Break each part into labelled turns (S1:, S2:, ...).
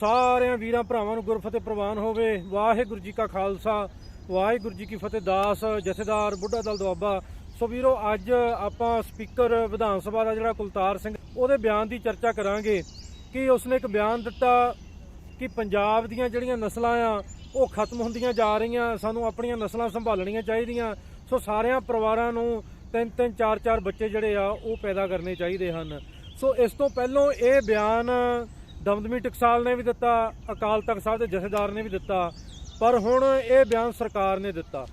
S1: ਸਾਰਿਆਂ ਵੀਰਾਂ ਭਰਾਵਾਂ ਨੂੰ ਗੁਰਫਤਿਹ ਪ੍ਰਵਾਨ ਹੋਵੇ। ਵਾਹਿਗੁਰੂ ਜੀ ਕਾ ਖਾਲਸਾ, ਵਾਹਿਗੁਰੂ ਜੀ ਕੀ ਫਤਿਹ ਦਾਸ, ਜਥੇਦਾਰ, ਬੁੱਢਾ ਦਲ ਦੁਆਬਾ। ਸੋ ਵੀਰੋ, ਅੱਜ ਆਪਾਂ ਸਪੀਕਰ ਵਿਧਾਨ ਸਭਾ ਦਾ ਜਿਹੜਾ ਕੁਲਤਾਰ ਸਿੰਘ, ਉਹਦੇ ਬਿਆਨ ਦੀ ਚਰਚਾ ਕਰਾਂਗੇ ਕਿ ਉਸਨੇ ਇੱਕ ਬਿਆਨ ਦਿੱਤਾ ਕਿ ਪੰਜਾਬ ਦੀਆਂ ਜਿਹੜੀਆਂ ਨਸਲਾਂ ਆ, ਉਹ ਖਤਮ ਹੁੰਦੀਆਂ ਜਾ ਰਹੀਆਂ, ਸਾਨੂੰ ਆਪਣੀਆਂ ਨਸਲਾਂ ਸੰਭਾਲਣੀਆਂ ਚਾਹੀਦੀਆਂ। ਸੋ ਸਾਰਿਆਂ ਪਰਿਵਾਰਾਂ ਨੂੰ ਤਿੰਨ ਤਿੰਨ, ਚਾਰ ਚਾਰ ਬੱਚੇ ਜਿਹੜੇ ਆ, ਉਹ ਪੈਦਾ ਕਰਨੇ ਚਾਹੀਦੇ ਹਨ। ਸੋ ਇਸ ਤੋਂ ਪਹਿਲਾਂ ਇਹ ਬਿਆਨ ਦਮਦਮੀ ਟਕਸਾਲ ਨੇ ਵੀ ਦਿੱਤਾ, ਅਕਾਲ ਤਖਤ ਸਾਹਿਬ ਦੇ ਜਥੇਦਾਰ ਨੇ ਵੀ ਦਿੱਤਾ, ਪਰ ਹੁਣ ਇਹ ਬਿਆਨ ਸਰਕਾਰ ਨੇ ਦਿੱਤਾ।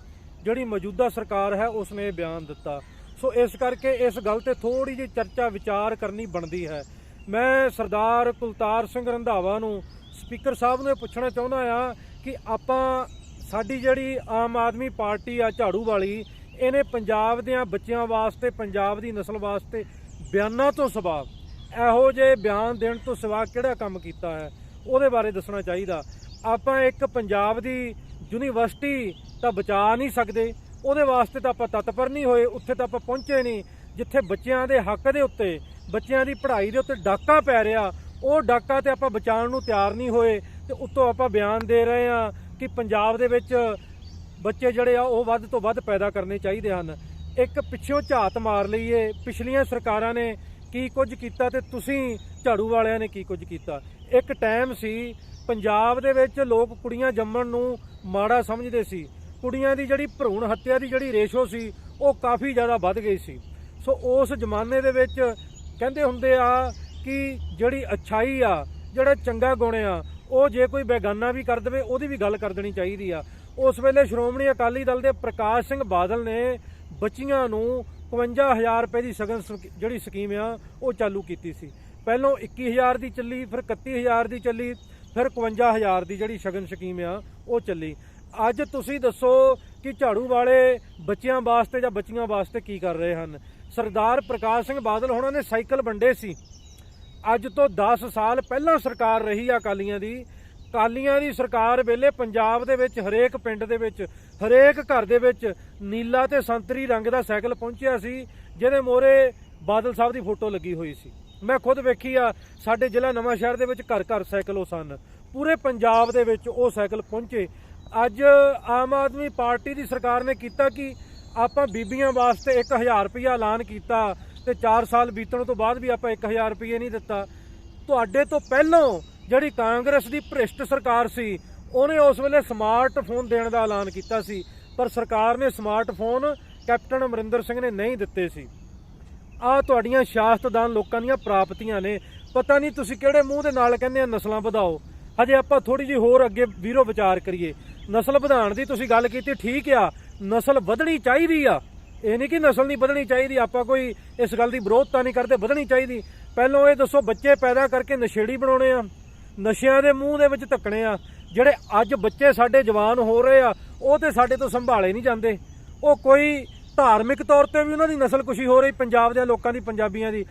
S1: ਜਿਹੜੀ ਮੌਜੂਦਾ ਸਰਕਾਰ ਹੈ ਉਸ ਨੇ ਇਹ ਬਿਆਨ ਦਿੱਤਾ। ਸੋ ਇਸ ਕਰਕੇ ਇਸ ਗੱਲ ਤੇ ਥੋੜੀ ਜਿਹੀ ਚਰਚਾ, ਵਿਚਾਰ ਕਰਨੀ ਬਣਦੀ ਹੈ। ਮੈਂ ਸਰਦਾਰ ਕੁਲਤਾਰ ਸਿੰਘ ਰੰਧਾਵਾ ਨੂੰ ਸਪੀਕਰ ਸਾਹਿਬ ਨੂੰ ਇਹ ਪੁੱਛਣਾ ਚਾਹੁੰਦਾ ਆ ਕਿ ਆਪਾਂ ਸਾਡੀ ਜਿਹੜੀ ਆਮ ਆਦਮੀ ਪਾਰਟੀ ਆ, ਝਾੜੂ ਵਾਲੀ, ਇਹਨੇ ਪੰਜਾਬ ਦਿਆਂ ਬੱਚਿਆਂ ਵਾਸਤੇ, ਪੰਜਾਬ ਦੀ ਨਸਲ ਵਾਸਤੇ ਬਿਆਨਾਂ ਤੋਂ ਸਿਵਾ ਇਹੋ ਜਿਹੇ ਬਿਆਨ ਦੇਣ ਤੋਂ ਸਿਵਾ ਕਿਹੜਾ ਕੰਮ ਕੀਤਾ ਹੈ? ਉਹਦੇ ਬਾਰੇ ਦੱਸਣਾ ਚਾਹੀਦਾ। ਆਪਾਂ ਇੱਕ ਪੰਜਾਬ ਦੀ ਯੂਨੀਵਰਸਿਟੀ ਤਾਂ ਬਚਾ ਨਹੀਂ ਸਕਦੇ। ਉਹਦੇ ਵਾਸਤੇ ਤਾਂ ਆਪਾਂ ਤਤਪਰ ਨਹੀਂ ਹੋਏ। ਉੱਥੇ ਤਾਂ ਆਪਾਂ ਪਹੁੰਚੇ ਨਹੀਂ। ਜਿੱਥੇ ਬੱਚਿਆਂ ਦੇ ਹੱਕ ਦੇ ਉੱਤੇ, ਬੱਚਿਆਂ ਦੀ ਪੜ੍ਹਾਈ ਦੇ ਉੱਤੇ ਡਾਕਾ ਪੈ ਰਿਹਾ, ਉਹ ਡਾਕਾ ਤੇ ਆਪਾਂ ਬਚਾਉਣ ਨੂੰ ਤਿਆਰ ਨਹੀਂ ਹੋਏ। ਤੇ ਉੱਤੋਂ ਆਪਾਂ ਬਿਆਨ ਦੇ ਰਹੇ ਆ ਕਿ ਪੰਜਾਬ ਦੇ ਵਿੱਚ ਬੱਚੇ ਜਿਹੜੇ ਆ, ਉਹ ਵੱਧ ਤੋਂ ਵੱਧ ਪੈਦਾ ਕਰਨੇ ਚਾਹੀਦੇ ਹਨ। ਇੱਕ ਪਿੱਛੋਂ ਝਾਤ ਮਾਰ ਲਈਏ ਪਿਛਲੀਆਂ ਸਰਕਾਰਾਂ ਨੇ ਕੀ ਕੁਝ ਕੀਤਾ ਤੇ ਤੁਸੀਂ ਝਾੜੂ ਵਾਲਿਆਂ ਨੇ ਕੀ ਕੁਝ ਕੀਤਾ? ਇੱਕ ਟਾਈਮ ਸੀ, ਪੰਜਾਬ ਦੇ ਵਿੱਚ ਲੋਕ ਕੁੜੀਆਂ ਜੰਮਣ ਨੂੰ ਮਾੜਾ ਸਮਝਦੇ ਸੀ। ਕੁੜੀਆਂ ਦੀ ਜਿਹੜੀ ਭਰੂਣ ਹੱਤਿਆ ਦੀ ਜਿਹੜੀ ਰੇਸ਼ੋ ਸੀ, ਉਹ ਕਾਫੀ ਜ਼ਿਆਦਾ ਵੱਧ ਗਈ ਸੀ। ਸੋ ਉਸ ਜ਼ਮਾਨੇ ਦੇ ਵਿੱਚ ਕਹਿੰਦੇ ਹੁੰਦੇ ਆ ਕਿ ਜਿਹੜੀ ਅਛਾਈ ਆ, ਜਿਹੜਾ ਚੰਗਾ ਗੁਣ ਆ, ਉਹ ਜੇ ਕੋਈ ਬੇਗਾਨਾ ਵੀ ਕਰ ਦੇਵੇ, ਉਹਦੀ ਵੀ ਗੱਲ ਕਰ ਦੇਣੀ ਚਾਹੀਦੀ ਆ। ਉਸ ਵੇਲੇ ਸ਼੍ਰੋਮਣੀ ਅਕਾਲੀ ਦਲ ਦੇ ਪ੍ਰਕਾਸ਼ ਸਿੰਘ ਬਾਦਲ ਨੇ ਬੱਚੀਆਂ ਨੂੰ 51000 ਰੁਪਏ ਦੀ ਸਗਨ ਸਕ- ਜਿਹੜੀ ਸਕੀਮ ਆ, ਉਹ ਚਾਲੂ ਕੀਤੀ ਸੀ। ਪਹਿਲਾਂ 21000 ਦੀ ਚੱਲੀ, ਫਿਰ 31000 ਦੀ ਚੱਲੀ, ਫਿਰ 51000 ਦੀ ਜਿਹੜੀ ਸ਼ਗਨ ਸਕੀਮ ਆ, ਉਹ ਚੱਲੀ। ਅੱਜ ਤੁਸੀਂ ਦੱਸੋ ਕਿ ਝਾੜੂ ਵਾਲੇ ਬੱਚਿਆਂ ਵਾਸਤੇ ਜਾਂ ਬੱਚੀਆਂ ਵਾਸਤੇ ਕੀ ਕਰ ਰਹੇ ਹਨ? ਸਰਦਾਰ ਪ੍ਰਕਾਸ਼ ਸਿੰਘ ਬਾਦਲ ਹੋਣਾ ਨੇ ਸਾਈਕਲ ਵੰਡੇ ਸੀ। ਅੱਜ ਤੋਂ 10 ਸਾਲ ਪਹਿਲਾਂ ਸਰਕਾਰ ਰਹੀ ਆ ਅਕਾਲੀਆਂ ਦੀ। ਅਕਾਲੀਆਂ ਦੀ ਸਰਕਾਰ ਵੇਲੇ ਪੰਜਾਬ ਦੇ ਵਿੱਚ, ਹਰੇਕ ਪਿੰਡ ਦੇ ਵਿੱਚ, ਹਰੇਕ ਘਰ ਦੇ ਵਿੱਚ ਨੀਲਾ ਤੇ ਸੰਤਰੀ ਰੰਗ ਦਾ ਸਾਈਕਲ ਪਹੁੰਚਿਆ ਸੀ, ਜਿਹਦੇ ਮੋਰੇ ਬਾਦਲ ਸਾਹਿਬ ਦੀ ਫੋਟੋ ਲੱਗੀ ਹੋਈ ਸੀ। ਮੈਂ ਖੁਦ ਵੇਖੀ ਆ, ਸਾਡੇ ਜ਼ਿਲ੍ਹਾ ਨਵਾਂ ਸ਼ਹਿਰ ਦੇ ਵਿੱਚ ਘਰ ਘਰ ਸਾਈਕਲ ਉਹ ਸਨ। ਪੂਰੇ ਪੰਜਾਬ ਦੇ ਵਿੱਚ ਉਹ ਸਾਈਕਲ ਪਹੁੰਚੇ। ਅੱਜ ਆਮ ਆਦਮੀ ਪਾਰਟੀ ਦੀ ਸਰਕਾਰ ਨੇ ਕੀਤਾ ਕਿ? ਆਪਾਂ ਬੀਬੀਆਂ ਵਾਸਤੇ 1000 ਰੁਪਇਆ ਐਲਾਨ ਕੀਤਾ ਤੇ 4 ਸਾਲ ਬੀਤਣ ਤੋਂ ਬਾਅਦ ਵੀ ਆਪਾਂ 1000 ਰੁਪਏ ਨਹੀਂ ਦਿੱਤਾ। ਤੁਹਾਡੇ ਤੋਂ ਪਹਿਲਾਂ ਜਿਹੜੀ ਕਾਂਗਰਸ ਦੀ ਭ੍ਰਿਸ਼ਟ ਸਰਕਾਰ ਸੀ, ਉਹਨੇ ਉਸ ਵੇਲੇ ਸਮਾਰਟਫੋਨ ਦੇਣ ਦਾ ਐਲਾਨ ਕੀਤਾ ਸੀ, ਪਰ ਸਰਕਾਰ ਨੇ ਸਮਾਰਟਫੋਨ ਕੈਪਟਨ ਅਮਰਿੰਦਰ ਸਿੰਘ ਨੇ ਨਹੀਂ ਦਿੱਤੇ ਸੀ। ਆ ਤੁਹਾਡੀਆਂ ਸ਼ਾਸਤਦਾਨ ਲੋਕਾਂ ਦੀਆਂ ਪ੍ਰਾਪਤੀਆਂ ਨੇ। ਪਤਾ ਨਹੀਂ ਤੁਸੀਂ ਕਿਹੜੇ ਮੂੰਹ ਦੇ ਨਾਲ ਕਹਿੰਦੇ ਆ ਨਸਲਾਂ ਵਧਾਓ। ਹਜੇ ਆਪਾਂ ਥੋੜੀ ਜਿਹੀ ਹੋਰ ਅੱਗੇ ਵੀਰੋ ਵਿਚਾਰ ਕਰੀਏ। ਨਸਲ ਵਧਾਉਣ ਦੀ ਤੁਸੀਂ ਗੱਲ ਕੀਤੀ, ਠੀਕ ਆ। ਨਸਲ ਵਧਣੀ ਚਾਹੀਦੀ ਆ। ਇਹ ਨਹੀਂ ਕਿ ਨਸਲ ਨਹੀਂ ਵਧਣੀ ਚਾਹੀਦੀ, ਆਪਾਂ ਕੋਈ ਇਸ ਗੱਲ ਦੀ ਵਿਰੋਧਤਾ ਨਹੀਂ ਕਰਦੇ, ਵਧਣੀ ਚਾਹੀਦੀ। ਪਹਿਲਾਂ ਇਹ ਦੱਸੋ ਬੱਚੇ ਪੈਦਾ ਕਰਕੇ ਨਸ਼ੇੜੀ ਬਣਾਉਣੇ ਆ। ਨਸ਼ਿਆਂ ਦੇ ਮੂੰਹ ਦੇ ਵਿੱਚ ਧੱਕਣੇ ਆ, ਜਿਹੜੇ ਅੱਜ ਬੱਚੇ ਸਾਡੇ ਜਵਾਨ ਹੋ ਰਹੇ ਆ, ਉਹ ਤੇ ਸਾਡੇ ਤੋਂ ਸੰਭਾਲੇ ਨਹੀਂ ਜਾਂਦੇ। ਉਹ ਕੋਈ ਧਾਰਮਿਕ ਤੌਰ ਤੇ ਵੀ ਉਹਨਾਂ ਦੀ ਨਸਲ ਕੁਸ਼ੀ ਹੋ ਰਹੀ, ਪੰਜਾਬ ਦੇ ਲੋਕਾਂ ਦੀ, ਪੰਜਾਬੀਆਂ ਦੀ।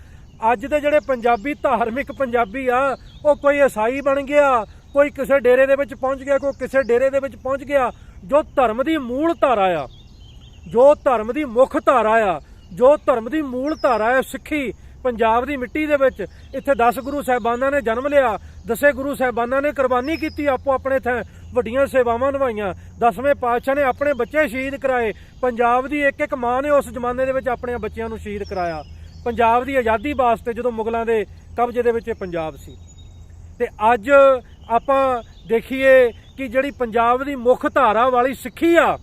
S1: ਅੱਜ ਦੇ ਜਿਹੜੇ ਪੰਜਾਬੀ ਧਾਰਮਿਕ ਪੰਜਾਬੀ ਆ, ਉਹ ਕੋਈ ਈਸਾਈ ਬਣ ਗਿਆ, ਕੋਈ ਕਿਸੇ ਡੇਰੇ ਦੇ ਵਿੱਚ ਪਹੁੰਚ ਗਿਆ, ਕੋਈ ਕਿਸੇ ਡੇਰੇ ਦੇ ਵਿੱਚ ਪਹੁੰਚ ਗਿਆ, ਜੋ ਧਰਮ ਦੀ ਮੂਲ ਧਾਰਾ ਆ, ਜੋ ਧਰਮ ਦੀ ਮੁੱਖ ਧਾਰਾ ਆ, ਜੋ ਧਰਮ ਦੀ ਮੂਲ ਧਾਰਾ ਹੈ ਸਿੱਖੀ ਪੰਜਾਬ ਦੀ ਮਿੱਟੀ ਦੇ ਵਿੱਚ ਇੱਥੇ 10 ਗੁਰੂ ਸਾਹਿਬਾਨਾਂ ਨੇ ਜਨਮ ਲਿਆ, ਦਸੇ ਗੁਰੂ ਸਾਹਿਬਾਨਾਂ ਨੇ ਕੁਰਬਾਨੀ ਕੀਤੀ ਆਪੋ ਆਪਣੇ ਥਾਂ ਵੱਡੀਆਂ ਸੇਵਾਵਾਂ ਨਿਭਾਈਆਂ। ਦਸਵੇਂ ਪਾਤਸ਼ਾਹ ਨੇ ਆਪਣੇ ਬੱਚੇ ਸ਼ਹੀਦ ਕਰਾਏ। ਪੰਜਾਬ ਦੀ ਇੱਕ ਇੱਕ ਮਾਂ ਨੇ ਉਸ ਜ਼ਮਾਨੇ ਦੇ ਵਿੱਚ ਆਪਣੇ ਬੱਚਿਆਂ ਨੂੰ ਸ਼ਹੀਦ ਕਰਾਇਆ। ਪੰਜਾਬ ਦੀ ਆਜ਼ਾਦੀ ਵਾਸਤੇ ਜਦੋਂ ਮੁਗਲਾਂ ਦੇ ਕਬਜ਼ੇ ਦੇ ਵਿੱਚ ਇਹ ਪੰਜਾਬ ਸੀ। ਤੇ ਅੱਜ ਆਪਾਂ ਦੇਖੀਏ ਕਿ ਜਿਹੜੀ ਪੰਜਾਬ ਦੀ ਮੁੱਖ ਧਾਰਾ ਵਾਲੀ ਸਿੱਖੀ ਆ,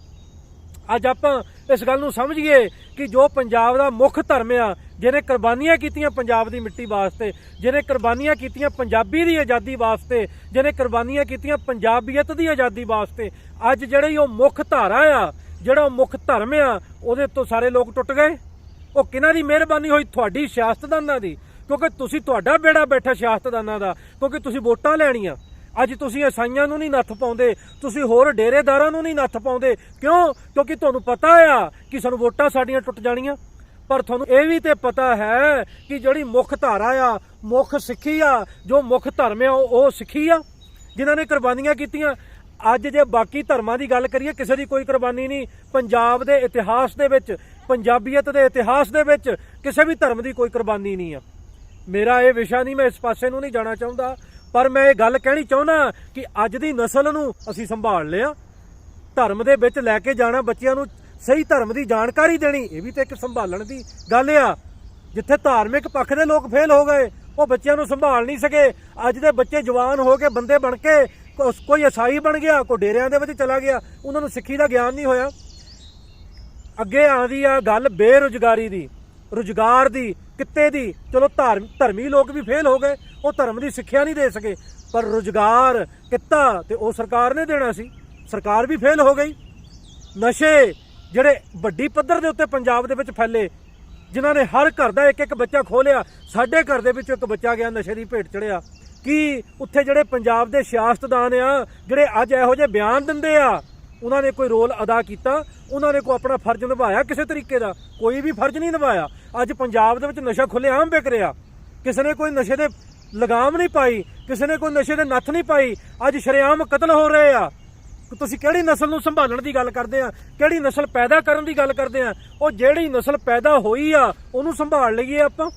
S1: ਅੱਜ ਆਪਾਂ ਇਸ ਗੱਲ ਨੂੰ ਸਮਝੀਏ ਕਿ ਜੋ ਪੰਜਾਬ ਦਾ ਮੁੱਖ ਧਰਮ ਆ ਜਿਹਨੇ ਕੁਰਬਾਨੀਆਂ ਕੀਤੀਆਂ ਪੰਜਾਬ ਦੀ ਮਿੱਟੀ ਵਾਸਤੇ, ਜਿਹਨੇ ਕੁਰਬਾਨੀਆਂ ਕੀਤੀਆਂ ਪੰਜਾਬੀ ਦੀ ਆਜ਼ਾਦੀ ਵਾਸਤੇ, ਜਿਹਨੇ ਕੁਰਬਾਨੀਆਂ ਕੀਤੀਆਂ ਪੰਜਾਬੀਅਤ ਦੀ ਆਜ਼ਾਦੀ ਵਾਸਤੇ, ਅੱਜ ਜਿਹੜੀ ਉਹ ਮੁੱਖ ਧਾਰਾ ਆ, ਜਿਹੜਾ ਉਹ ਮੁੱਖ ਧਰਮ ਆ, ਉਹਦੇ ਤੋਂ ਸਾਰੇ ਲੋਕ ਟੁੱਟ ਗਏ। ਉਹ ਕਿਹਨਾਂ ਦੀ ਮਿਹਰਬਾਨੀ ਹੋਈ? ਤੁਹਾਡੀ ਸਿਆਸਤਦਾਨਾਂ ਦੀ। ਕਿਉਂਕਿ ਤੁਸੀਂ ਤੁਹਾਡਾ ਬੇੜਾ ਬੈਠਾ ਸਿਆਸਤਦਾਨਾਂ ਦਾ, ਕਿਉਂਕਿ ਤੁਸੀਂ ਵੋਟਾਂ ਲੈਣੀਆਂ। ਅੱਜ ਤੁਸੀਂ ਈਸਾਈਆਂ ਨੂੰ ਨਹੀਂ ਨੱਥ ਪਾਉਂਦੇ, ਤੁਸੀਂ ਹੋਰ ਡੇਰੇਦਾਰਾਂ ਨੂੰ ਨਹੀਂ ਨੱਥ ਪਾਉਂਦੇ। ਕਿਉਂ? ਕਿਉਂਕਿ ਤੁਹਾਨੂੰ ਪਤਾ ਆ ਕਿ ਸਾਨੂੰ ਵੋਟਾਂ ਸਾਡੀਆਂ ਟੁੱਟ ਜਾਣੀਆਂ। ਪਰ ਤੁਹਾਨੂੰ ਇਹ ਵੀ ਤੇ ਪਤਾ ਹੈ ਕਿ ਜਿਹੜੀ ਮੁੱਖ ਧਾਰਾ ਆ, ਮੁੱਖ ਸਿੱਖੀ ਆ, ਜੋ ਮੁੱਖ ਧਰਮ ਆ, ਉਹ ਉਹ ਸਿੱਖੀ ਆ, ਜਿਨ੍ਹਾਂ ਨੇ ਕੁਰਬਾਨੀਆਂ ਕੀਤੀਆਂ। ਅੱਜ ਜੇ ਬਾਕੀ ਧਰਮਾਂ ਦੀ ਗੱਲ ਕਰੀਏ, ਕਿਸੇ ਦੀ ਕੋਈ ਕੁਰਬਾਨੀ ਨਹੀਂ। ਪੰਜਾਬ ਦੇ ਇਤਿਹਾਸ ਦੇ ਵਿੱਚ, ਪੰਜਾਬੀਅਤ ਦੇ ਇਤਿਹਾਸ ਦੇ ਵਿੱਚ ਕਿਸੇ ਵੀ ਧਰਮ ਦੀ ਕੋਈ ਕੁਰਬਾਨੀ ਨਹੀਂ ਆ। ਮੇਰਾ ਇਹ ਵਿਸ਼ਾ ਨਹੀਂ, ਮੈਂ ਇਸ ਪਾਸੇ ਨੂੰ ਨਹੀਂ ਜਾਣਾ ਚਾਹੁੰਦਾ। ਪਰ ਮੈਂ ਇਹ ਗੱਲ ਕਹਿਣੀ ਚਾਹੁੰਦਾ ਕਿ ਅੱਜ ਦੀ ਨਸਲ ਨੂੰ ਅਸੀਂ ਸੰਭਾਲ ਲਿਆ। ਧਰਮ ਦੇ ਵਿੱਚ ਲੈ ਕੇ ਜਾਣਾ ਬੱਚਿਆਂ ਨੂੰ ਸਹੀ ਧਰਮ ਦੀ ਜਾਣਕਾਰੀ ਦੇਣੀ, ਇਹ ਵੀ ਤਾਂ ਇੱਕ ਸੰਭਾਲਣ ਦੀ ਗੱਲ ਆ। ਜਿੱਥੇ ਧਾਰਮਿਕ ਪੱਖ ਦੇ ਲੋਕ ਫੇਲ ਹੋ ਗਏ, ਉਹ ਬੱਚਿਆਂ ਨੂੰ ਸੰਭਾਲ ਨਹੀਂ ਸਕੇ। ਅੱਜ ਦੇ ਬੱਚੇ ਜਵਾਨ ਹੋ ਕੇ ਬੰਦੇ ਬਣ ਕੇ ਕੋਈ ਈਸਾਈ ਬਣ ਗਿਆ, ਕੋਈ ਡੇਰਿਆਂ ਦੇ ਵਿੱਚ ਚਲਾ ਗਿਆ, ਉਹਨਾਂ ਨੂੰ ਸਿੱਖੀ ਦਾ ਗਿਆਨ ਨਹੀਂ ਹੋਇਆ। ਅੱਗੇ ਆਉਂਦੀ ਆ ਗੱਲ ਬੇਰੁਜ਼ਗਾਰੀ ਦੀ, ਰੁਜ਼ਗਾਰ ਦੀ, ਕਿੱਤੇ ਦੀ। ਚਲੋ ਧਾਰਮ ਧਰਮੀ ਲੋਕ ਵੀ ਫੇਲ ਹੋ ਗਏ, ਉਹ ਧਰਮ ਦੀ ਸਿੱਖਿਆ ਨਹੀਂ ਦੇ ਸਕੇ, ਪਰ ਰੁਜ਼ਗਾਰ ਕਿੱਤਾ ਤੇ ਉਹ ਸਰਕਾਰ ਨੇ ਦੇਣਾ ਸੀ। ਸਰਕਾਰ ਵੀ ਫੇਲ ਹੋ ਗਈ। ਨਸ਼ੇ ਜਿਹੜੇ ਵੱਡੀ ਪੱਧਰ ਦੇ ਉੱਤੇ ਪੰਜਾਬ ਦੇ ਵਿੱਚ ਫੈਲੇ, ਜਿਨ੍ਹਾਂ ਨੇ ਹਰ ਘਰ ਦਾ ਇੱਕ ਇੱਕ ਬੱਚਾ ਖੋਲਿਆ, ਸਾਡੇ ਘਰ ਦੇ ਵਿੱਚ ਇੱਕ ਬੱਚਾ ਗਿਆ, ਨਸ਼ੇ ਦੀ ਭੇਟ ਚੜਿਆ ਕਿ ਉੱਥੇ ਜਿਹੜੇ ਪੰਜਾਬ ਦੇ ਸਿਆਸਤਦਾਨ ਆ, ਜਿਹੜੇ ਅੱਜ ਇਹੋ ਜਿਹੇ ਬਿਆਨ ਦਿੰਦੇ ਆ, ਉਹਨਾਂ ਨੇ ਕੋਈ ਰੋਲ ਅਦਾ ਕੀਤਾ? ਉਹਨਾਂ ਨੇ ਕੋਈ ਆਪਣਾ ਫਰਜ਼ ਨਿਭਾਇਆ ਕਿਸੇ ਤਰੀਕੇ ਦਾ? ਕੋਈ ਵੀ ਫਰਜ਼ ਨਹੀਂ ਨਿਭਾਇਆ। ਅੱਜ ਪੰਜਾਬ ਦੇ ਵਿੱਚ ਨਸ਼ਾ ਖੁੱਲ੍ਹੇਆਮ ਵਿਕ ਰਿਹਾ। ਕਿਸੇ ਨੇ ਕੋਈ ਨਸ਼ੇ ਦੇ ਲਗਾਮ ਨਹੀਂ ਪਾਈ, ਕਿਸੇ ਨੇ ਕੋਈ ਨਸ਼ੇ ਦੇ ਨੱਥ ਨਹੀਂ ਪਾਈ। ਅੱਜ ਸ਼ਰੇਆਮ ਕਤਲ ਹੋ ਰਹੇ ਆ। ਤੁਸੀਂ ਕਿਹੜੀ ਨਸਲ ਨੂੰ ਸੰਭਾਲਣ ਦੀ ਗੱਲ ਕਰਦੇ ਆ, ਕਿਹੜੀ ਨਸਲ ਪੈਦਾ ਕਰਨ ਦੀ ਗੱਲ ਕਰਦੇ ਆ, ਉਹ ਜਿਹੜੀ ਨਸਲ ਪੈਦਾ ਹੋਈ ਆ, ਉਹਨੂੰ ਸੰਭਾਲ ਲਈਏ ਆਪਾਂ।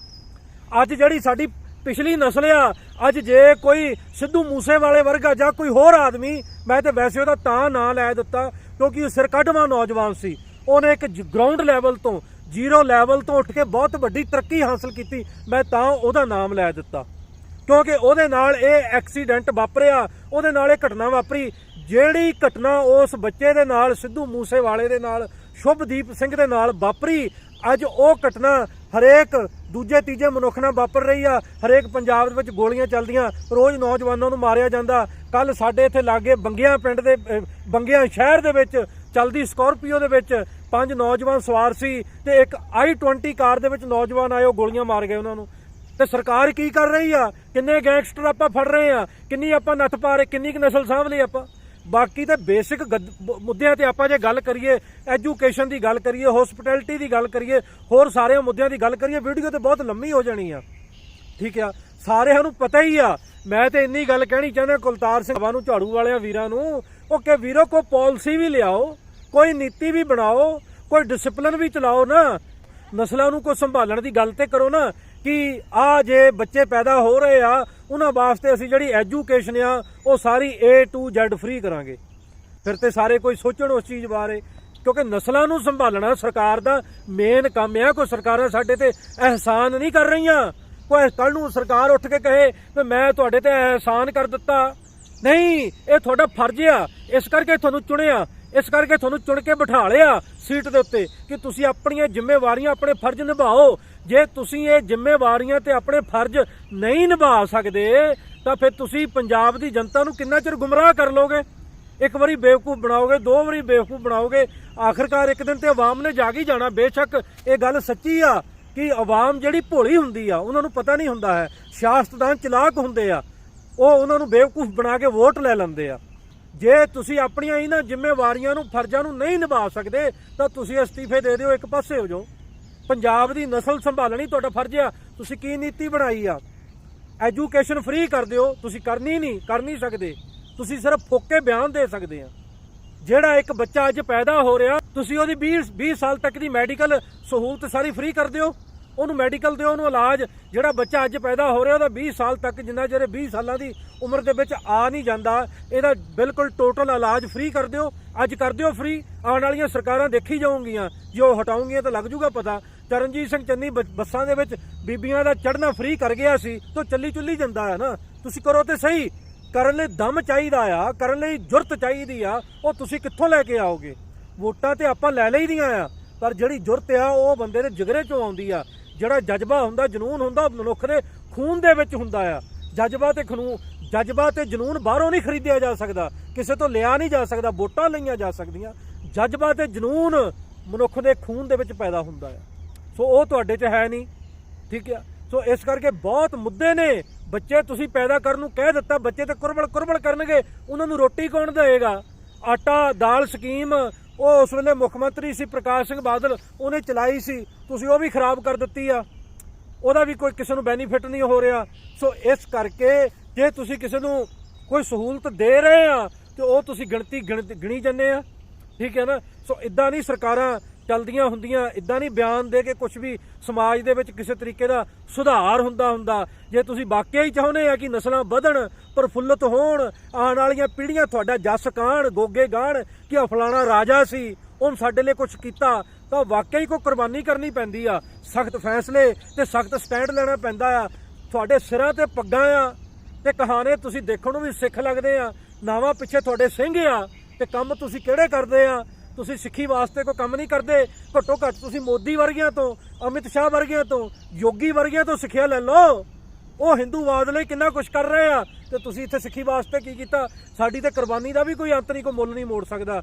S1: ਅੱਜ ਜਿਹੜੀ ਸਾਡੀ ਪਿਛਲੀ ਨਸਲ ਆ, ਅੱਜ ਜੇ ਕੋਈ ਸਿੱਧੂ ਮੂਸੇਵਾਲੇ ਵਰਗਾ ਜਾਂ ਕੋਈ ਹੋਰ ਆਦਮੀ, ਮੈਂ ਤੇ ਵੈਸੇ ਉਹਦਾ ਤਾਂ ਨਾਂ ਲੈ ਦਿੱਤਾ, ਕਿਉਂਕਿ ਉਹ ਸਿਰਕੱਢਵਾਂ ਨੌਜਵਾਨ ਸੀ। ਉਹਨੇ ਇੱਕ ਗਰਾਊਂਡ ਲੈਵਲ ਤੋਂ ਜ਼ੀਰੋ ਲੈਵਲ ਤੋਂ ਉੱਠ ਕੇ ਬਹੁਤ ਵੱਡੀ ਤਰੱਕੀ ਹਾਸਲ ਕੀਤੀ, ਮੈਂ ਤਾਂ ਉਹਦਾ ਨਾਮ ਲੈ ਦਿੱਤਾ। ਕਿਉਂਕਿ ਉਹਦੇ ਨਾਲ ਇਹ ਐਕਸੀਡੈਂਟ ਵਾਪਰਿਆ, ਉਹਦੇ ਨਾਲ ਇਹ ਘਟਨਾ ਵਾਪਰੀ ਜਿਹੜੀ ਘਟਨਾ ਉਸ ਬੱਚੇ ਦੇ ਨਾਲ, ਸਿੱਧੂ ਮੂਸੇਵਾਲੇ ਦੇ ਨਾਲ, ਸ਼ੁਭਦੀਪ ਸਿੰਘ ਦੇ ਨਾਲ ਵਾਪਰੀ, ਅੱਜ ਉਹ ਘਟਨਾ ਹਰੇਕ ਦੂਜੇ, ਤੀਜੇ ਮਨੁੱਖ ਨਾਲ ਵਾਪਰ ਰਹੀ ਆ। ਹਰੇਕ ਪੰਜਾਬ ਦੇ ਵਿੱਚ ਗੋਲੀਆਂ ਚੱਲਦੀਆਂ, ਰੋਜ਼ ਨੌਜਵਾਨਾਂ ਨੂੰ ਮਾਰਿਆ ਜਾਂਦਾ। ਕੱਲ ਸਾਡੇ ਇੱਥੇ ਲਾਗੇ ਬੰਗਿਆਂ ਪਿੰਡ ਦੇ ਬੰਗਿਆਂ ਸ਼ਹਿਰ ਦੇ ਵਿੱਚ ਚਲਦੀ ਸਕਾਰਪੀਓ ਦੇ ਵਿੱਚ ਪੰਜ ਨੌਜਵਾਨ ਸਵਾਰ ਸੀ ਤੇ ਇੱਕ i20 ਕਾਰ ਦੇ ਵਿੱਚ ਨੌਜਵਾਨ ਆਏ, ਉਹ ਗੋਲੀਆਂ ਮਾਰ ਗਏ ਉਹਨਾਂ ਨੂੰ। ਤੇ ਸਰਕਾਰ ਕੀ ਕਰ ਰਹੀ ਆ? ਕਿੰਨੇ ਗੈਂਗਸਟਰ ਆਪਾਂ ਫੜ ਰਹੇ ਆ? ਕਿੰਨੀ ਆਪਾਂ ਨੱਥ ਪਾ ਰਹੇ? ਕਿੰਨੀ ਕੁ ਨਸਲ ਸਾਂਭ ਲਈ ਆਪਾਂ? ਬਾਕੀ ਤੇ ਬੇਸਿਕ ਮੁੱਦਿਆਂ ਤੇ ਆਪਾਂ ਜੇ ਗੱਲ ਕਰੀਏ ਐਜੂਕੇਸ਼ਨ ਦੀ ਗੱਲ ਕਰੀਏ ਹਸਪਿਟੈਲਿਟੀ ਦੀ ਗੱਲ ਕਰੀਏ, ਹੋਰ ਸਾਰੇ ਮੁੱਦਿਆਂ ਦੀ ਗੱਲ ਕਰੀਏ ਵੀਡੀਓ ਤੇ ਬਹੁਤ ਲੰਮੀ ਹੋ ਜਾਣੀ ਆ। ਠੀਕ ਆ? ਸਾਰਿਆਂ ਨੂੰ ਪਤਾ ਹੀ ਆ। ਮੈਂ ਤੇ ਇੰਨੀ ਗੱਲ ਕਹਿਣੀ ਚਾਹੁੰਦਾ, ਕੁਲਤਾਰ ਸਿੰਘ ਨੂੰ, ਝਾੜੂ ਵਾਲਿਆਂ ਵੀਰਾਂ ਨੂੰ, ਉਹ ਕਿ ਵੀਰੋ ਕੋ ਪਾਲਿਸੀ ਵੀ ਲਿਆਓ, ਕੋਈ ਨੀਤੀ ਵੀ ਬਣਾਓ, ਕੋਈ ਡਿਸਪਲਿਨ ਵੀ ਚਲਾਓ ਨਾ, ਨਸਲਾਂ ਨੂੰ ਕੋਈ ਸੰਭਾਲਣ ਦੀ ਗੱਲ ਤੇ ਕਰੋ ਨਾ, ਕਿ ਆ ਜੇ ਬੱਚੇ ਪੈਦਾ ਹੋ ਰਹੇ ਆ ਉਹਨਾਂ ਵਾਸਤੇ ਅਸੀਂ ਜਿਹੜੀ ਐਜੂਕੇਸ਼ਨ ਆ, ਉਹ ਸਾਰੀ A to Z ਫ੍ਰੀ ਕਰਾਂਗੇ। ਫਿਰ ਤੇ ਸਾਰੇ ਕੋਈ ਸੋਚਣ ਉਸ ਚੀਜ਼ ਬਾਰੇ, ਕਿਉਂਕਿ ਨਸਲਾਂ ਨੂੰ ਸੰਭਾਲਣਾ ਸਰਕਾਰ ਦਾ ਮੇਨ ਕੰਮ ਆ, ਕੋਈ ਸਰਕਾਰਾਂ ਸਾਡੇ ਤੇ ਅਹਿਸਾਨ ਨਹੀਂ ਕਰ ਰਹੀਆਂ। ਕੋਈ ਕੱਲ ਨੂੰ ਸਰਕਾਰ ਉੱਠ ਕੇ ਕਹੇ ਵੀ ਮੈਂ ਤੁਹਾਡੇ ਤੇ ਅਹਿਸਾਨ ਕਰ ਦਿੱਤਾ। ਨਹੀਂ, ਇਹ ਤੁਹਾਡਾ ਫਰਜ਼ ਆ। ਇਸ ਕਰਕੇ ਤੁਹਾਨੂੰ ਚੁਣਿਆ, ਇਸ ਕਰਕੇ ਤੁਹਾਨੂੰ ਚੁਣ ਕੇ ਬਿਠਾ ਲਿਆ ਸੀਟ ਦੇ ਉੱਤੇ ਕਿ ਤੁਸੀਂ ਆਪਣੀਆਂ ਜ਼ਿੰਮੇਵਾਰੀਆਂ ਆਪਣੇ ਫਰਜ਼ ਨਿਭਾਓ। ਜੇ ਤੁਸੀਂ ਇਹ ਜ਼ਿੰਮੇਵਾਰੀਆਂ ਤੇ ਆਪਣੇ ਫਰਜ਼ ਨਹੀਂ ਨਿਭਾ ਸਕਦੇ, ਤਾਂ ਫਿਰ ਤੁਸੀਂ ਪੰਜਾਬ ਦੀ ਜਨਤਾ ਨੂੰ ਕਿੰਨਾ ਚਿਰ ਗੁੰਮਰਾਹ ਕਰ ਲੋਗੇ? ਇੱਕ ਵਾਰੀ ਬੇਵਕੂਫ ਬਣਾਓਗੇ, ਦੋ ਵਾਰੀ ਬੇਵਕੂਫ ਬਣਾਓਗੇ, ਆਖਰਕਾਰ ਇੱਕ ਦਿਨ ਤੇ ਆਵਾਮ ਨੇ ਜਾਗ ਹੀ ਜਾਣਾ। ਬੇਸ਼ੱਕ ਇਹ ਗੱਲ ਸੱਚੀ ਆ ਕਿ ਆਵਾਮ ਜਿਹੜੀ ਭੋਲੀ ਹੁੰਦੀ ਆ, ਉਹਨਾਂ ਨੂੰ ਪਤਾ ਨਹੀਂ ਹੁੰਦਾ ਹੈ। ਸਿਆਸਤਦਾਨ ਚਲਾਕ ਹੁੰਦੇ ਆ, ਉਹ ਉਹਨਾਂ ਨੂੰ ਬੇਵਕੂਫ ਬਣਾ ਕੇ ਵੋਟ ਲੈ ਲੈਂਦੇ ਆ। ਜੇ ਤੁਸੀਂ ਆਪਣੀਆਂ ਇਹਨਾਂ ਜ਼ਿੰਮੇਵਾਰੀਆਂ ਨੂੰ, ਫਰਜ਼ਾਂ ਨੂੰ ਨਹੀਂ ਨਿਭਾ ਸਕਦੇ, ਤਾਂ ਤੁਸੀਂ ਅਸਤੀਫੇ ਦੇ ਦਿਓ, ਇੱਕ ਪਾਸੇ ਹੋ ਜਾਓ। ਪੰਜਾਬ ਦੀ ਨਸਲ ਸੰਭਾਲਣੀ ਤੁਹਾਡਾ ਫਰਜ਼ ਆ। ਤੁਸੀਂ ਕੀ ਨੀਤੀ ਬਣਾਈ ਆ? ਐਜੂਕੇਸ਼ਨ ਫ੍ਰੀ ਕਰ ਦਿਓ। ਤੁਸੀਂ ਕਰਨੀ ਨਹੀਂ, ਕਰ ਨਹੀਂ ਸਕਦੇ। ਤੁਸੀਂ ਸਿਰਫ ਫੋਕੇ ਬਿਆਨ ਦੇ ਸਕਦੇ ਆ। ਜਿਹੜਾ ਇੱਕ ਬੱਚਾ ਅੱਜ ਪੈਦਾ ਹੋ ਰਿਹਾ, ਤੁਸੀਂ ਉਹਦੀ 20 20 ਸਾਲ ਤੱਕ ਦੀ ਮੈਡੀਕਲ ਸਹੂਲਤ ਸਾਰੀ ਫ੍ਰੀ ਕਰ ਦਿਓ। ਉਹਨੂੰ ਮੈਡੀਕਲ ਦਿਓ, ਉਹਨੂੰ ਇਲਾਜ। ਜਿਹੜਾ ਬੱਚਾ ਅੱਜ ਪੈਦਾ ਹੋ ਰਿਹਾ, ਉਹਦਾ 20 ਸਾਲ ਤੱਕ ਜਿੰਨਾ ਜਿਹੜੇ 20 ਸਾਲਾਂ ਦੀ ਉਮਰ ਦੇ ਵਿੱਚ ਆ ਨਹੀਂ ਜਾਂਦਾ, ਇਹਦਾ ਬਿਲਕੁਲ ਟੋਟਲ ਇਲਾਜ ਫ੍ਰੀ ਕਰ ਦਿਓ। ਅੱਜ ਕਰ ਦਿਓ ਫ੍ਰੀ ਆਉਣ ਵਾਲੀਆਂ ਸਰਕਾਰਾਂ ਦੇਖੀ ਜਾਊਂਗੀਆਂ। ਜੇ ਉਹ ਹਟਾਉਂਗੀਆਂ ਤਾਂ ਲੱਗ ਜੂਗਾ ਪਤਾ। ਚਰਨਜੀਤ ਸਿੰਘ ਚੰਨੀ ਬ- ਬੱਸਾਂ ਦੇ ਵਿੱਚ ਬੀਬੀਆਂ ਦਾ ਚੜਨਾ ਫ੍ਰੀ ਕਰ ਗਿਆ ਸੀ, ਤਾਂ ਚੱਲੀ ਚੁੱਲੀ ਜਾਂਦਾ ਹੈ ਨਾ। ਤੁਸੀਂ ਕਰੋ ਤੇ ਸਹੀ। ਕਰਨ ਲਈ ਦਮ ਚਾਹੀਦਾ ਆ, ਕਰਨ ਲਈ ਜੁਰਤ ਚਾਹੀਦੀ ਆ, ਉਹ ਤੁਸੀਂ ਕਿੱਥੋਂ ਲੈ ਕੇ ਆਓਗੇ? ਵੋਟਾਂ ਤੇ ਆਪਾਂ ਲੈ ਲਈ ਦੀਆਂ ਆ, ਪਰ ਜਿਹੜੀ ਜੁਰਤ ਆ, ਉਹ ਬੰਦੇ ਦੇ ਜਿਗਰੇ ਚੋਂ ਆਉਂਦੀ ਆ। ਜਿਹੜਾ ਜਜ਼ਬਾ ਹੁੰਦਾ, ਜਨੂਨ ਹੁੰਦਾ ਮਨੁੱਖ ਦੇ ਖੂਨ ਦੇ ਵਿੱਚ ਹੁੰਦਾ ਆ। ਜਜ਼ਬਾ ਤੇ ਖਨੂਨ ਜਜ਼ਬਾ ਤੇ ਜਨੂਨ ਬਾਹਰੋਂ ਨਹੀਂ ਖਰੀਦਿਆ ਜਾ ਸਕਦਾ। ਕਿਸੇ ਤੋਂ ਲਿਆ ਨਹੀਂ ਜਾ ਸਕਦਾ, ਵੋਟਾਂ ਲਈਆਂ ਜਾ ਸਕਦੀਆਂ। ਜਜ਼ਬਾ ਤੇ ਜਨੂਨ ਮਨੁੱਖ ਦੇ ਖੂਨ ਦੇ ਵਿੱਚ ਪੈਦਾ ਹੁੰਦਾ ਆ। ਸੋ ਉਹ ਤੁਹਾਡੇ 'ਚ ਹੈ ਨਹੀਂ। ਠੀਕ ਆ? ਸੋ ਇਸ ਕਰਕੇ ਬਹੁਤ ਮੁੱਦੇ ਨੇ। ਬੱਚੇ ਤੁਸੀਂ ਪੈਦਾ ਕਰਨ ਨੂੰ ਕਹਿ ਦਿੱਤਾ, ਬੱਚੇ ਤੇ ਕੁਰਬਲ ਕੁਰਬਲ ਕਰਨਗੇ। ਉਹਨਾਂ ਨੂੰ ਰੋਟੀ ਕੌਣ ਦੇਵੇਗਾ? ਆਟਾ, ਦਾਲ, ਸਕੀਮ, ਉਹ ਉਸ ਵੇਲੇ ਮੁੱਖ ਮੰਤਰੀ ਸੀ ਪ੍ਰਕਾਸ਼ ਸਿੰਘ ਬਾਦਲ, ਉਹਨੇ ਚਲਾਈ ਸੀ। ਤੁਸੀਂ ਉਹ ਵੀ ਖਰਾਬ ਕਰ ਦਿੱਤੀ ਆ। ਉਹਦਾ ਵੀ ਕੋਈ ਕਿਸੇ ਨੂੰ ਬੈਨੀਫਿਟ ਨਹੀਂ ਹੋ ਰਿਹਾ। ਸੋ ਇਸ ਕਰਕੇ ਜੇ ਤੁਸੀਂ ਕਿਸੇ ਨੂੰ ਕੋਈ ਸਹੂਲਤ ਦੇ ਰਹੇ ਆ, ਤੇ ਉਹ ਤੁਸੀਂ ਗਿਣਤੀ ਗਿਣ- ਗਿਣੀ ਜੰਨੇ ਆ। ਠੀਕ ਹੈ ਨਾ? ਸੋ ਇਦਾਂ ਨਹੀਂ ਸਰਕਾਰਾਂ ਚਲਦੀਆਂ ਹੁੰਦੀਆਂ ਇਦਾਂ ਨਹੀਂ ਬਿਆਨ ਦੇ ਕੇ ਕੁਝ ਵੀ ਸਮਾਜ ਦੇ ਵਿੱਚ ਕਿਸੇ ਤਰੀਕੇ ਦਾ ਸੁਧਾਰ ਹੁੰਦਾ ਹੁੰਦਾ। ਜੇ ਤੁਸੀਂ ਵਾਕਿਆ ਹੀ ਚਾਹੁੰਦੇ ਆ ਕਿ ਨਸਲਾਂ ਵਧਣ, ਪ੍ਰਫੁੱਲਤ ਹੋਣ, ਆਉਣ ਵਾਲੀਆਂ ਪੀੜ੍ਹੀਆਂ ਤੁਹਾਡਾ ਜਸ ਕਾਣ, ਗੋਗੇ ਗਾਣ ਕਿ ਉਹ ਫਲਾਣਾ ਰਾਜਾ ਸੀ, ਉਹਨ ਸਾਡੇ ਲਈ ਕੁਝ ਕੀਤਾ, ਤਾਂ ਵਾਕਿਆ ਹੀ ਕੋਈ ਕੁਰਬਾਨੀ ਕਰਨੀ ਪੈਂਦੀ ਆ। ਸਖਤ ਫੈਸਲੇ ਤੇ ਸਖਤ ਸਟੈਂਡ ਲੈਣਾ ਪੈਂਦਾ ਆ। ਤੁਹਾਡੇ ਸਿਰਾਂ ਤੇ ਪੱਗਾਂ ਆ ਤੇ ਕਹਾਣੇ ਤੁਸੀਂ ਦੇਖਣ ਨੂੰ ਵੀ ਸਿੱਖ ਲੱਗਦੇ ਆ। ਨਾਵਾਂ ਪਿੱਛੇ ਤੁਹਾਡੇ ਸਿੰਘ ਆ ਤੇ ਕੰਮ ਤੁਸੀਂ ਕਿਹੜੇ ਕਰਦੇ ਆ? ਤੁਸੀਂ ਸਿੱਖੀ ਵਾਸਤੇ ਕੋਈ ਕੰਮ ਨਹੀਂ ਕਰਦੇ, ਘੱਟੋ ਘੱਟ ਤੁਸੀਂ ਮੋਦੀ ਵਰਗਿਆਂ ਤੋਂ, ਅਮਿਤ ਸ਼ਾਹ ਵਰਗਿਆਂ ਤੋਂ, ਯੋਗੀ ਵਰਗਿਆਂ ਤੋਂ ਸਿੱਖਿਆ ਲੈ ਲਓ। ਉਹ ਹਿੰਦੂਵਾਦ ਲਈ ਕਿੰਨਾ ਕੁਝ ਕਰ ਰਹੇ ਆ ਤੇ ਤੁਸੀਂ ਇੱਥੇ ਸਿੱਖੀ ਵਾਸਤੇ ਕੀ ਕੀਤਾ? ਸਾਡੀ ਤੇ ਕੁਰਬਾਨੀ ਦਾ ਵੀ ਕੋਈ ਅੰਤ ਨਹੀਂ, ਕੋਈ ਮੁੱਲ ਨਹੀਂ ਮੋੜ ਸਕਦਾ।